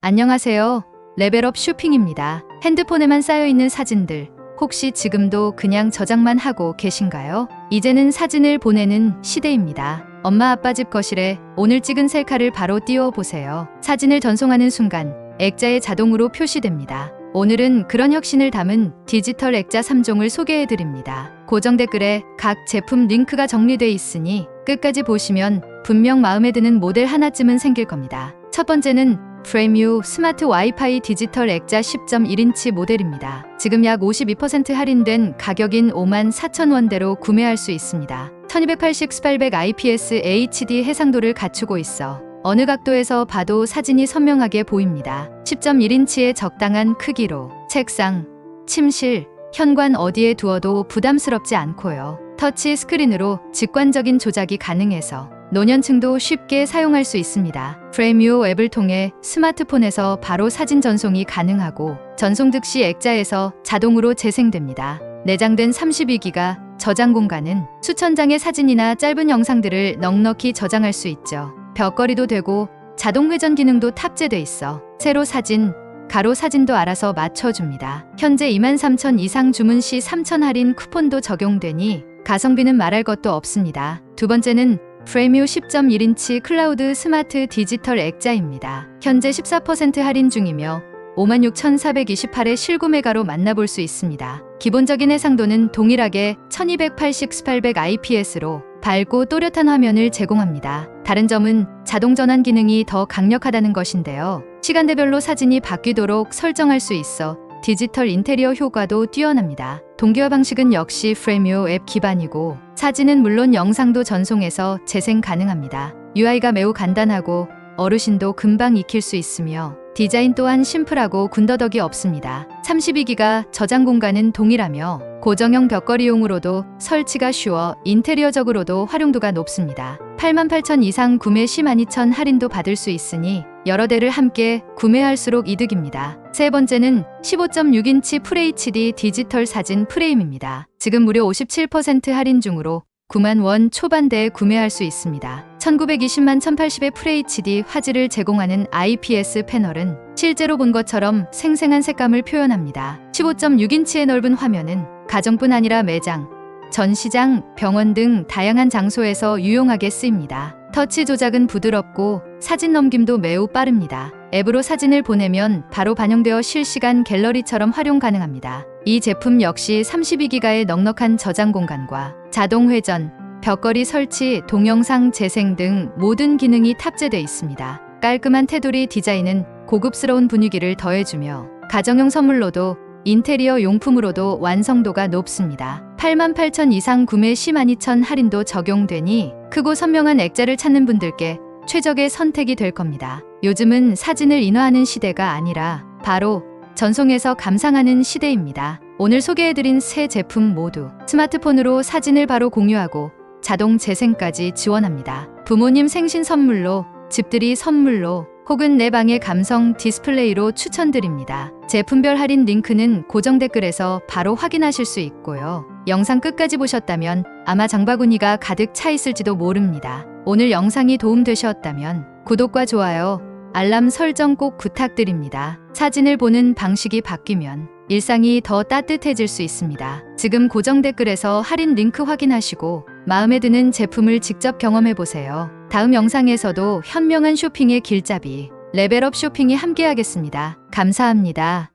안녕하세요. 레벨업 쇼핑입니다. 핸드폰에만 쌓여있는 사진들. 혹시 지금도 그냥 저장만 하고 계신가요? 이제는 사진을 보내는 시대입니다. 엄마 아빠 집 거실에 오늘 찍은 셀카를 바로 띄워 보세요. 사진을 전송하는 순간 액자에 자동으로 표시됩니다. 오늘은 그런 혁신을 담은 디지털 액자 3종을 소개해 드립니다. 고정 댓글에 각 제품 링크가 정리돼 있으니 끝까지 보시면 분명 마음에 드는 모델 하나쯤은 생길 겁니다. 첫 번째는 프레뮤 스마트 와이파이 디지털 액자 10.1인치 모델입니다. 지금 약 52% 할인된 가격인 5만 4천 원대로 구매할 수 있습니다. 1280x800 IPS HD 해상도를 갖추고 있어 어느 각도에서 봐도 사진이 선명하게 보입니다. 10.1인치의 적당한 크기로 책상, 침실, 현관 어디에 두어도 부담스럽지 않고요. 터치 스크린으로 직관적인 조작이 가능해서 노년층도 쉽게 사용할 수 있습니다. 프레뮤 앱을 통해 스마트폰에서 바로 사진 전송이 가능하고 전송 득시 액자에서 자동으로 재생됩니다. 내장된 32기가 저장 공간은 수천 장의 사진이나 짧은 영상들을 넉넉히 저장할 수 있죠. 벽걸이도 되고 자동 회전 기능도 탑재돼 있어 세로 사진, 가로 사진도 알아서 맞춰줍니다. 현재 23,000 이상 주문 시 3,000 할인 쿠폰도 적용되니 가성비는 말할 것도 없습니다. 두 번째는 프레뮤 10.1인치 클라우드 스마트 디지털 액자입니다. 현재 14% 할인 중이며 56,428의 실구매가로 만나볼 수 있습니다. 기본적인 해상도는 동일하게 1280x800 IPS로 밝고 또렷한 화면을 제공합니다. 다른 점은 자동 전환 기능이 더 강력하다는 것인데요. 시간대별로 사진이 바뀌도록 설정할 수 있어 디지털 인테리어 효과도 뛰어납니다. 동기화 방식은 역시 프레뮤 앱 기반이고 사진은 물론 영상도 전송해서 재생 가능합니다. UI가 매우 간단하고 어르신도 금방 익힐 수 있으며 디자인 또한 심플하고 군더더기 없습니다. 32기가 저장 공간은 동일하며 고정형 벽걸이용으로도 설치가 쉬워 인테리어적으로도 활용도가 높습니다. 88,000 이상 구매 시 12,000 할인도 받을 수 있으니 여러 대를 함께 구매할수록 이득입니다. 세 번째는 15.6인치 FHD 디지털 사진 프레임입니다. 지금 무려 57% 할인 중으로 9만 원 초반대에 구매할 수 있습니다. 1920만 1080의 FHD 화질을 제공하는 IPS 패널은 실제로 본 것처럼 생생한 색감을 표현합니다. 15.6인치의 넓은 화면은 가정뿐 아니라 매장, 전시장, 병원 등 다양한 장소에서 유용하게 쓰입니다. 터치 조작은 부드럽고 사진 넘김도 매우 빠릅니다. 앱으로 사진을 보내면 바로 반영되어 실시간 갤러리처럼 활용 가능합니다. 이 제품 역시 32기가의 넉넉한 저장 공간과 자동 회전, 벽걸이 설치, 동영상 재생 등 모든 기능이 탑재돼 있습니다. 깔끔한 테두리 디자인은 고급스러운 분위기를 더해주며 가정용 선물로도 인테리어 용품으로도 완성도가 높습니다. 88,000 이상 구매 시 12,000 할인도 적용되니 크고 선명한 액자를 찾는 분들께 최적의 선택이 될 겁니다. 요즘은 사진을 인화하는 시대가 아니라 바로 전송해서 감상하는 시대입니다. 오늘 소개해드린 세 제품 모두 스마트폰으로 사진을 바로 공유하고 자동 재생까지 지원합니다. 부모님 생신 선물로, 집들이 선물로, 혹은 내 방의 감성 디스플레이로 추천드립니다. 제품별 할인 링크는 고정 댓글에서 바로 확인하실 수 있고요. 영상 끝까지 보셨다면 아마 장바구니가 가득 차 있을지도 모릅니다. 오늘 영상이 도움되셨다면 구독과 좋아요, 알람 설정 꼭 부탁드립니다. 사진을 보는 방식이 바뀌면 일상이 더 따뜻해질 수 있습니다. 지금 고정 댓글에서 할인 링크 확인하시고 마음에 드는 제품을 직접 경험해 보세요. 다음 영상에서도 현명한 쇼핑의 길잡이, 레벨업 쇼핑이 함께하겠습니다. 감사합니다.